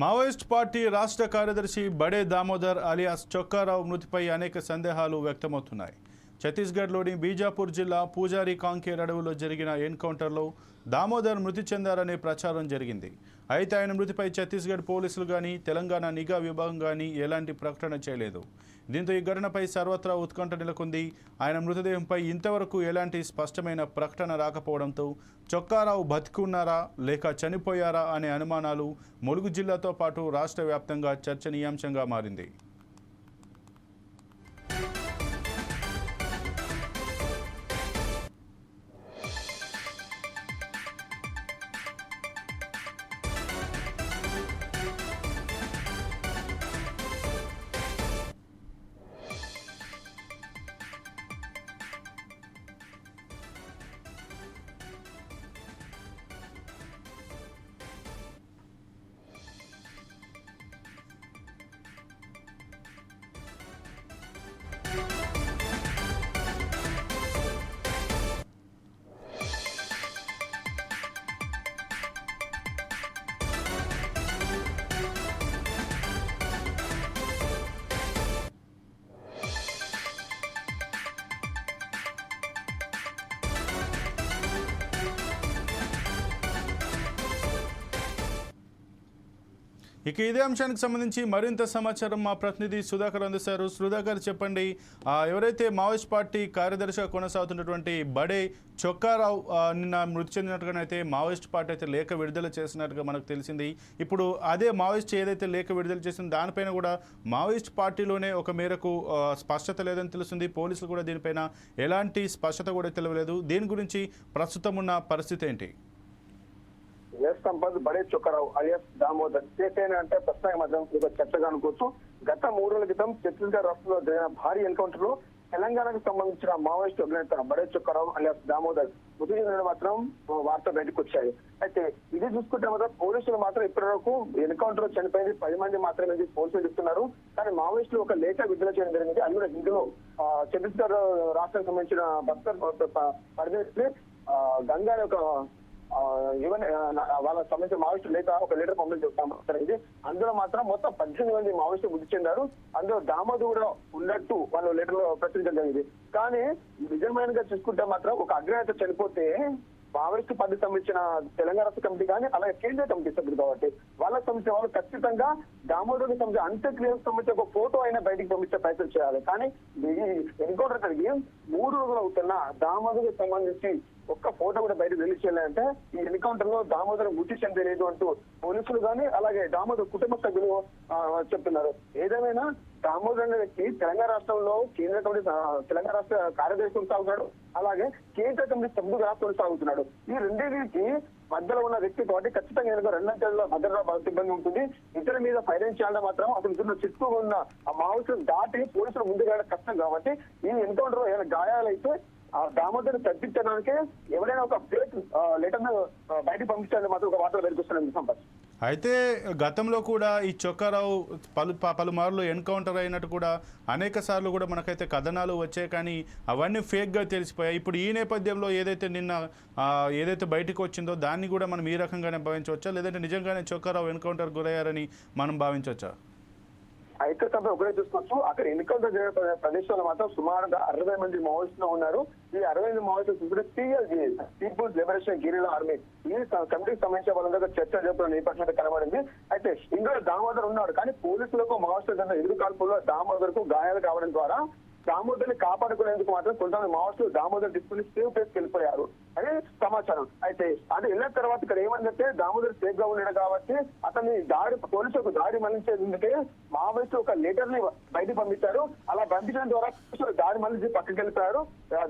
Maoist party రాష్ట్ర కార్యదర్శి బడే దామోదర్ అలియాస్ చొక్కారావు మృతిపై అనేక సందేహాలు వ్యక్తమవుతున్నాయి. ఛత్తీస్గఢ్లోని బీజాపూర్ జిల్లా పూజారి కాంకేర్ అడవులో జరిగిన ఎన్కౌంటర్లో దామోదర్ మృతి చెందారనే ప్రచారం జరిగింది. అయితే ఆయన మృతిపై ఛత్తీస్గఢ్ పోలీసులు కానీ తెలంగాణ నిఘా విభాగం కానీ ఎలాంటి ప్రకటన చేయలేదు. దీంతో ఈ ఘటనపై సర్వత్రా ఉత్కంఠ నెలకొంది. ఆయన మృతదేహంపై ఇంతవరకు ఎలాంటి స్పష్టమైన ప్రకటన రాకపోవడంతో చొక్కారావు బతికున్నారా లేక చనిపోయారా అనే అనుమానాలు ములుగు జిల్లాతో పాటు రాష్ట్ర వ్యాప్తంగా చర్చనీయాంశంగా మారింది. ఇక ఇదే అంశానికి సంబంధించి మరింత సమాచారం మా ప్రతినిధి సుధాకర్ అందిస్తారు. సుధాకర్ చెప్పండి. ఎవరైతే మావోయిస్ట్ పార్టీ కార్యదర్శిగా కొనసాగుతున్నటువంటి బడే చొక్కారావు నిన్న మృతి చెందినట్టుగానైతే మావోయిస్ట్ పార్టీ అయితే లేఖ విడుదల చేసినట్టుగా మనకు తెలిసింది. ఇప్పుడు అదే మావోయిస్ట్ ఏదైతే లేఖ విడుదల చేసిందో దానిపైన కూడా మావోయిస్ట్ పార్టీలోనే ఒక మేరకు స్పష్టత లేదని తెలుస్తుంది. పోలీసులు కూడా దీనిపైన ఎలాంటి స్పష్టత కూడా తెలియలేదు. దీని గురించి ప్రస్తుతం ఉన్న పరిస్థితి ఏంటి? Yes Sampath Bade Chokkarao alias Damodar. చేసేన అంటే ప్రస్తుతం మధ్య ఒక చర్చగా అనుకోవచ్చు గత మూడు రోజుల క్రితం ఛత్తీస్గఢ్ రాష్ట్రంలో జరిగిన భారీ ఎన్కౌంటర్లో తెలంగాణకు సంబంధించిన మావోయిస్ట్ అధినేత బడే చొక్కరావు అలియాస్ దామోదర్ మృతి చెందిన మాత్రం వార్త బయటకు వచ్చాయి. అయితే ఇది చూసుకుంటే మాత్రం పోలీసులు మాత్రం ఇప్పటి వరకు ఎన్కౌంటర్లో చనిపోయింది. పది మంది మాత్రమే పోలీసులు చెప్తున్నారు. కానీ మావోయిస్టులు ఒక లేఖ విడుదల చేయడం జరిగింది. అందులో ఇందులో ఆ, ఛత్తీస్గఢ్ రాష్ట్రానికి సంబంధించిన బస్తర్ పరిధి గంగా యొక్క ఒక ఈవెన్ వాళ్ళ సంబంధించిన మావోయిస్టు లేక ఒక లీటర్ పంపిణీ చెప్తాం ఇది అందులో మాత్రం మొత్తం పద్దెనిమిది మంది మావోయిస్టు మృతి చెందారు అందులో దామోదు కూడా ఉన్నట్టు వాళ్ళు లీటర్లో ప్రచురించడం జరిగింది. కానీ నిజమైనగా చూసుకుంటే మాత్రం ఒక అగ్రనేత చనిపోతే మావోయిస్టు పార్టీ సంబంధించిన తెలంగాణ రాష్ట్ర కమిటీ కానీ అలాగే కేంద్ర కమిటీ సభ్యులు కాబట్టి వాళ్ళ సంబంధించిన వాళ్ళు ఖచ్చితంగా దామోదర్ సంబంధించిన అంత్యక్రియలకు సంబంధించిన ఒక ఫోటో అయినా బయటికి పంపించే ప్రయత్నం చేయాలి. కానీ ఎన్కౌంటర్ జరిగి మూడు రోజులు అవుతున్న దామోదర్కి సంబంధించి ఒక్క ఫోటో కూడా బయట రిలీజ్ చేయాలంటే ఈ ఎన్కౌంటర్లో దామోదర్ గుర్తి చెందలేదు అంటూ పోలీసులు కానీ అలాగే దామోదర్ కుటుంబ సభ్యులు చెప్తున్నారు. ఏదేమైనా దామోదర్ అనే వ్యక్తి తెలంగాణ రాష్ట్రంలో కేంద్ర కమిటీ తెలంగాణ రాష్ట్ర కార్యదర్శి కొనసాగుతున్నాడు. అలాగే కేంద్ర కమిటీ సభ్యుగా కొనసాగుతున్నాడు. ఈ రెండింటికి మధ్యలో ఉన్న వ్యక్తి కాబట్టి ఖచ్చితంగా ఏదో తేదీలో భద్రతా సిబ్బంది ఉంటుంది. ఇతర మీద ఫైనాన్స్ చేయాలంటే మాత్రం అతని ఇద్దరు చిక్కుకున్న ఆ మావోయిస్టులు దాటి పోలీసులు ముందుకు వెళ్ళడం కష్టం కాబట్టి ఈ ఎన్కౌంటర్లో ఏమైనా గాయాలైతే ఆ దామోదర్ తగ్గించడానికే ఎవరైనా ఒక ఫేక్ లెటర్ బయటకు పంపించాలని మాత్రం ఒక వార్తలు వెలుగుస్తున్నాయి సంపత్ అయితే గతంలో కూడా ఈ చొక్కారావు పలు ప- పలుమార్లు ఎన్కౌంటర్ అయినట్టు కూడా అనేక సార్లు కూడా మనకైతే కథనాలు వచ్చాయి కానీ అవన్నీ ఫేక్గా తెలిసిపోయాయి. ఇప్పుడు ఈ నేపథ్యంలో ఏదైతే నిన్న ఏదైతే బయటకు వచ్చిందో దాన్ని కూడా మనం ఈ రకంగానే భావించవచ్చా? లేదంటే నిజంగానే చొక్కారావు ఎన్కౌంటర్ గురయ్యారని మనం భావించవచ్చా? అయితే తప్ప ఒకటే చూసుకోవచ్చు. అక్కడ ఎన్నికలతో జరిగే ప్రదేశంలో మాత్రం సుమారుగా అరవై మంది మావోయిస్టులు ఉన్నారు. ఈ అరవై మంది మావోయిస్టులు చూసుకుంటే PLG people's liberation guerrilla army ఈ కమిటీకి సంబంధించిన వాళ్ళ దగ్గర చర్చ జరుపుతున్న నేపథ్యం కనబడింది. అయితే ఇందులో దామోదర్ ఉన్నాడు కానీ పోలీసులకు మావోయిస్టులు దగ్గర ఎదురు కాల్పుల్లో దామోదర్కు గాయాలు కావడం ద్వారా దామోదర్ని కాపాడుకునేందుకు మాత్రం కొంతమంది మావోయిస్టులు దామోదర్ తీసుకుని సేవ్ ప్లేస్కి వెళ్ళిపోయారు. సమాచారం. అయితే అది వెళ్ళిన తర్వాత ఇక్కడ ఏమందంటే దామోదర్ సేఫ్గా ఉన్నాడు కాబట్టి అతన్ని దాడి పోలీసులకు దాడి మళ్ళించేందుకే మావోయిస్టు ఒక లెటర్ని బయట పంపించారు. అలా పంపించడం ద్వారా దాడి మళ్ళించి పక్కకి వెళ్ళిపోయారు.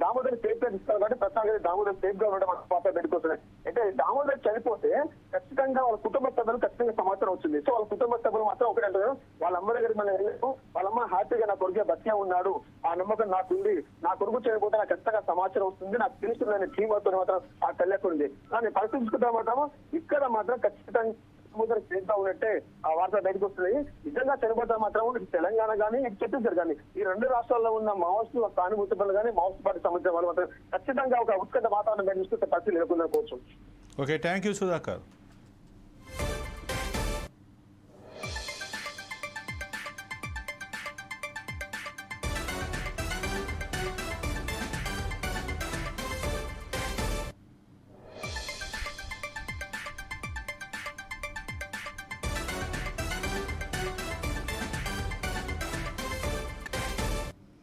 దామోదర్ సేఫ్గా ఇస్తారు కాబట్టి ప్రస్తుతానికి దామోదర్ సేఫ్గా ఉండడం పాప పెట్టుకొస్తున్నాయి అయితే దామోదర్ చనిపోతే ఖచ్చితంగా వాళ్ళ కుటుంబ సభ్యులు ఖచ్చితంగా సమాచారం వచ్చింది సో వాళ్ళ కుటుంబ సభ్యులు మాత్రం ఒకటి అంటారు. వాళ్ళ అమ్మ దగ్గరికి మనం వెళ్ళాము వాళ్ళమ్మ హ్యాపీగా నా కొడుకే బతికే ఉన్నాడు. ఆ నమ్మకం నాకుంది నా కొడుకు చనిపోతే నాకు ఖచ్చితంగా సమాచారం వస్తుంది. నాకు తెలుస్తుందని టీం వర్క్ మాత్రం ఆ తెలియకుండా ఉంది కానీ పరిశీలించుకుంటే మాత్రం ఇక్కడ మాత్రం ఖచ్చితంగా సముద్రం చేస్తా ఉన్నట్టే ఆ వార్త బయటకు వస్తుంది. నిజంగా చనిపోతే మాత్రం ఇటు తెలంగాణ కానీ ఇటు ఛత్తీస్గఢ్ కానీ ఈ రెండు రాష్ట్రాల్లో ఉన్న మావోయిస్టులు సానుభూతి పనులు కానీ మావోయిస్ట్ పార్టీ సంబంధించిన వాళ్ళు మాత్రం ఖచ్చితంగా ఒక ఉత్కంఠ వాతావరణం బయట చూస్తే పరిస్థితి నెలకొందనుకోవచ్చు ఓకే థ్యాంక్ యూ సుధాకర్.